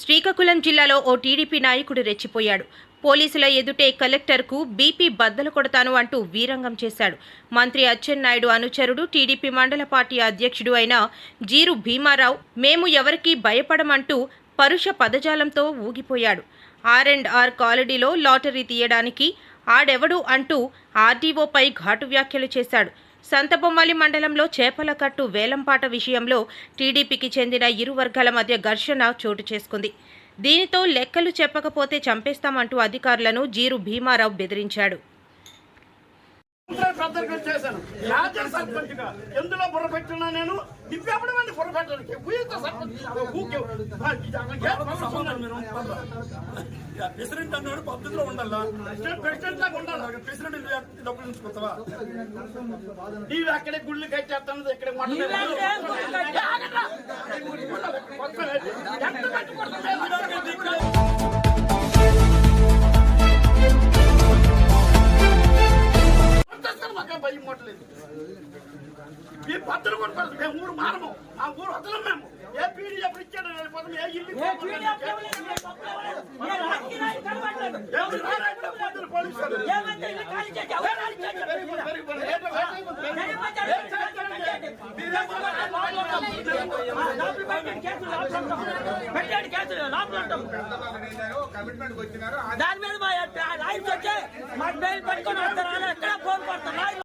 శ్రీకాకుళం జిల్లాలో ఓ టీడీపీ నాయకుడు రెచ్చిపోయాడు. పోలీసుల ఎదుటే కలెక్టర్కు బీపీ బద్దలు కొడతాను అంటూ వీరంగం చేశాడు. మంత్రి అచ్చెన్నాయుడు అనుచరుడు టీడీపీ మండల పార్టీ అధ్యక్షుడు అయిన జీరు భీమారావు మేము ఎవరికీ భయపడమంటూ పరుష పదజాలంతో ఊగిపోయాడు. ఆర్ అండ్ ఆర్ కాలనీలో లాటరీ తీయడానికి ఆడెవడు అంటూ ఆర్డీఓపై ఘాటు వ్యాఖ్యలు చేశాడు. సంతబొమ్మాలి మండలంలో చేపల కట్టు వేలంపాట విషయంలో టీడీపీకి చెందిన ఇరు వర్గాల మధ్య ఘర్షణ చోటు చేసుకుంది. దీనితో లెక్కలు చెప్పకపోతే చంపేస్తామంటూ అధికారులను జీరు భీమారావు బెదిరించాడు. పెద్దగా చేశాను. రాజ్య సర్పంచ్గా ఎందులో బుర్ర పెట్టినా నేను దివ్యాపడం అని బుర్ర పెట్టడానికి ఊరితో సర్పంచ్? ప్రెసిడెంట్ అన్నాడు పద్ధతిలో ఉండాలా? ప్రెసిడెంట్ లాగా ఉండాలి? ప్రెసిడెంట్ డబ్బులు ఉంచుకుంటావా నీవు అక్కడే గుళ్ళు కట్టేస్తాను ఇక్కడ మాకు మొట్టలేదు ఈ పద్ధతులు కూడా మేము ఊరు మారము ఆ ఊరు వదలం మేము ఏ పీడి ఎప్పుడు ఇచ్చాడు వెళ్ళిపోతాం ఏ ఇల్లు దాని మీద మా రాయిస్ వచ్చి మా బెయిల్ పెట్టుకొని వస్తారు ఎక్కడ ఫోన్ కొడతారు